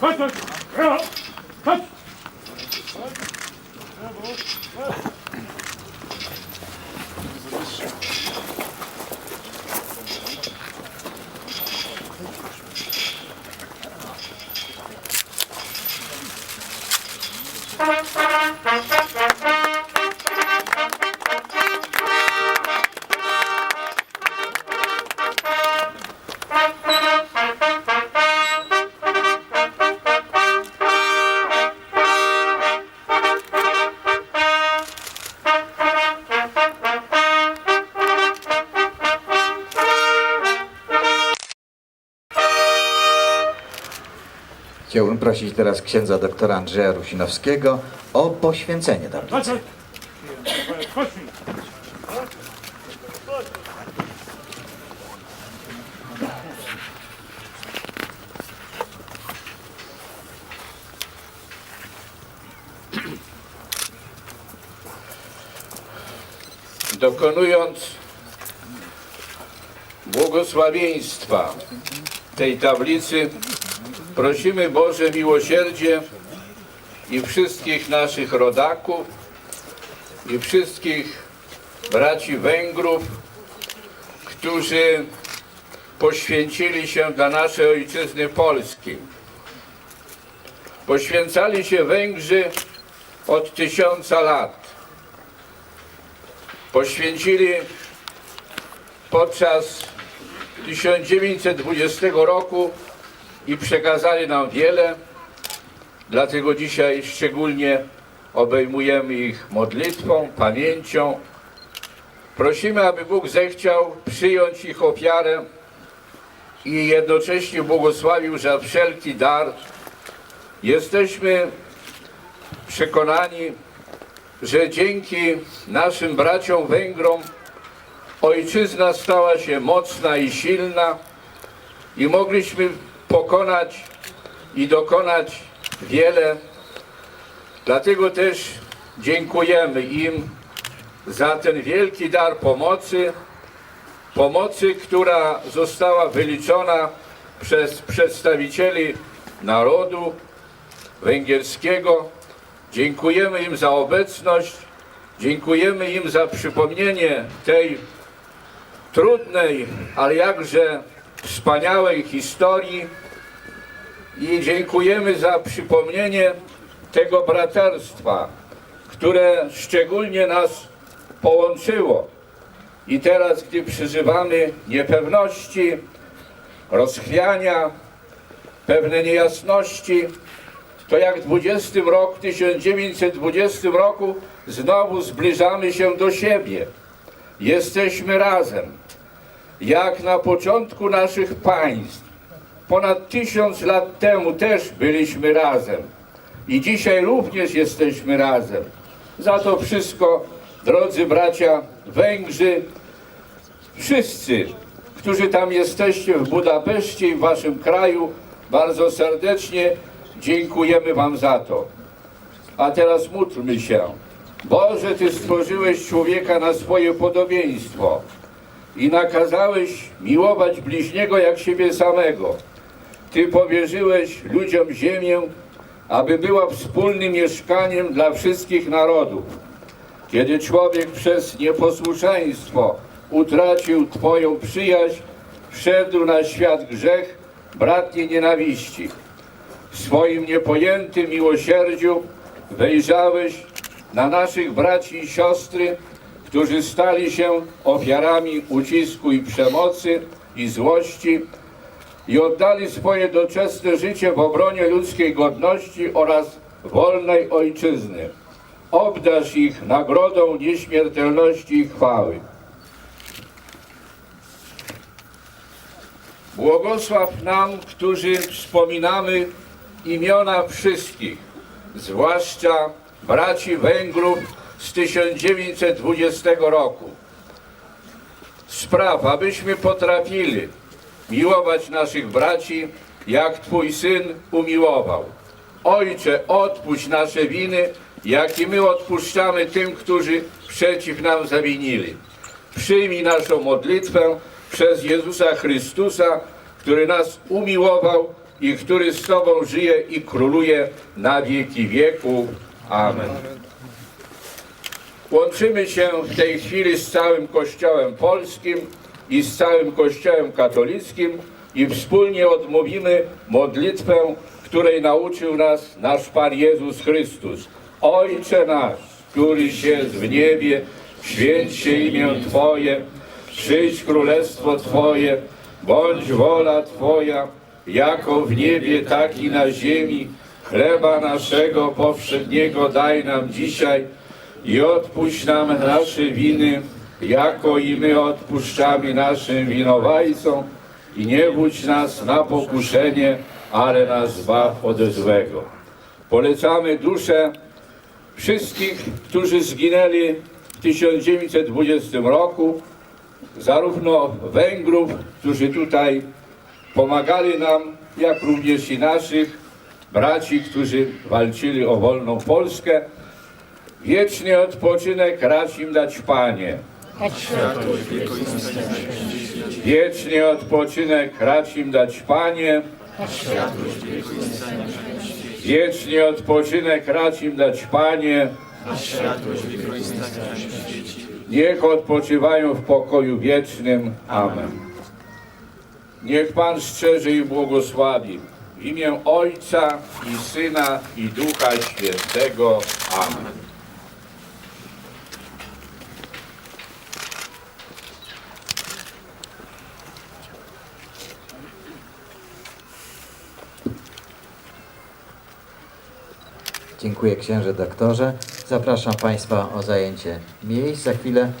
Hadi. Chciałbym prosić teraz księdza doktora Andrzeja Rusinowskiego o poświęcenie! Chodź! dokonując błogosławieństwa tej tablicy, prosimy Boże miłosierdzie i wszystkich naszych rodaków, i wszystkich braci Węgrów, którzy poświęcili się dla naszej ojczyzny Polski. Poświęcali się Węgrzy od tysiąca lat poświęcili podczas 1920 roku i przekazali nam wiele. Dlatego dzisiaj szczególnie obejmujemy ich modlitwą, pamięcią. Prosimy, aby Bóg zechciał przyjąć ich ofiarę i jednocześnie błogosławił za wszelki dar. Jesteśmy przekonani, że dzięki naszym braciom Węgrom ojczyzna stała się mocna i silna i mogliśmy pokonać i dokonać wiele. Dlatego też dziękujemy im za ten wielki dar pomocy, pomocy, która została wyliczona przez przedstawicieli narodu węgierskiego. Dziękujemy im za obecność, dziękujemy im za przypomnienie tej trudnej, ale jakże wspaniałej historii i dziękujemy za przypomnienie tego braterstwa, które szczególnie nas połączyło. I teraz, gdy przeżywamy niepewności, rozchwiania, pewne niejasności, to jak 20 rok, 1920 roku znowu zbliżamy się do siebie. Jesteśmy razem. Jak na początku naszych państw, ponad tysiąc lat temu też byliśmy razem. I dzisiaj również jesteśmy razem. Za to wszystko, drodzy bracia Węgrzy, wszyscy, którzy tam jesteście w Budapeszcie i w waszym kraju, bardzo serdecznie dziękujemy wam za to. A teraz módlmy się. Boże, Ty stworzyłeś człowieka na swoje podobieństwo i nakazałeś miłować bliźniego jak siebie samego. Ty powierzyłeś ludziom ziemię, aby była wspólnym mieszkaniem dla wszystkich narodów. Kiedy człowiek przez nieposłuszeństwo utracił Twoją przyjaźń, wszedł na świat grzech bratniej nienawiści. W swoim niepojętym miłosierdziu wejrzałeś na naszych braci i siostry, którzy stali się ofiarami ucisku i przemocy i złości i oddali swoje doczesne życie w obronie ludzkiej godności oraz wolnej ojczyzny. Obdarz ich nagrodą nieśmiertelności i chwały. Błogosław nam, którzy wspominamy imiona wszystkich, zwłaszcza braci Węgrów z 1920 roku. Spraw, abyśmy potrafili miłować naszych braci, jak Twój Syn umiłował. Ojcze, odpuść nasze winy, jak i my odpuszczamy tym, którzy przeciw nam zawinili. Przyjmij naszą modlitwę przez Jezusa Chrystusa, który nas umiłował i który z Tobą żyje i króluje na wieki wieków. Amen. Łączymy się w tej chwili z całym Kościołem Polskim i z całym Kościołem Katolickim i wspólnie odmówimy modlitwę, której nauczył nas nasz Pan Jezus Chrystus. Ojcze nasz, któryś jest w niebie, święć się imię Twoje, przyjdź królestwo Twoje, bądź wola Twoja, jako w niebie, tak i na ziemi. Chleba naszego powszedniego daj nam dzisiaj i odpuść nam nasze winy, jako i my odpuszczamy naszym winowajcom. I nie wódź nas na pokuszenie, ale nas zbaw ode złego. Polecamy duszę wszystkich, którzy zginęli w 1920 roku, zarówno Węgrów, którzy tutaj pomagali nam, jak również i naszych braci, którzy walczyli o wolną Polskę. Wieczny odpoczynek racz im dać Panie. Wieczny odpoczynek racz im dać Panie. Wieczny odpoczynek racz im dać Panie. Niech odpoczywają w pokoju wiecznym. Amen. Niech Pan strzeże i błogosławi. W imię Ojca i Syna i Ducha Świętego. Amen. Dziękuję księże doktorze. Zapraszam Państwa o zajęcie miejsc. Za chwilę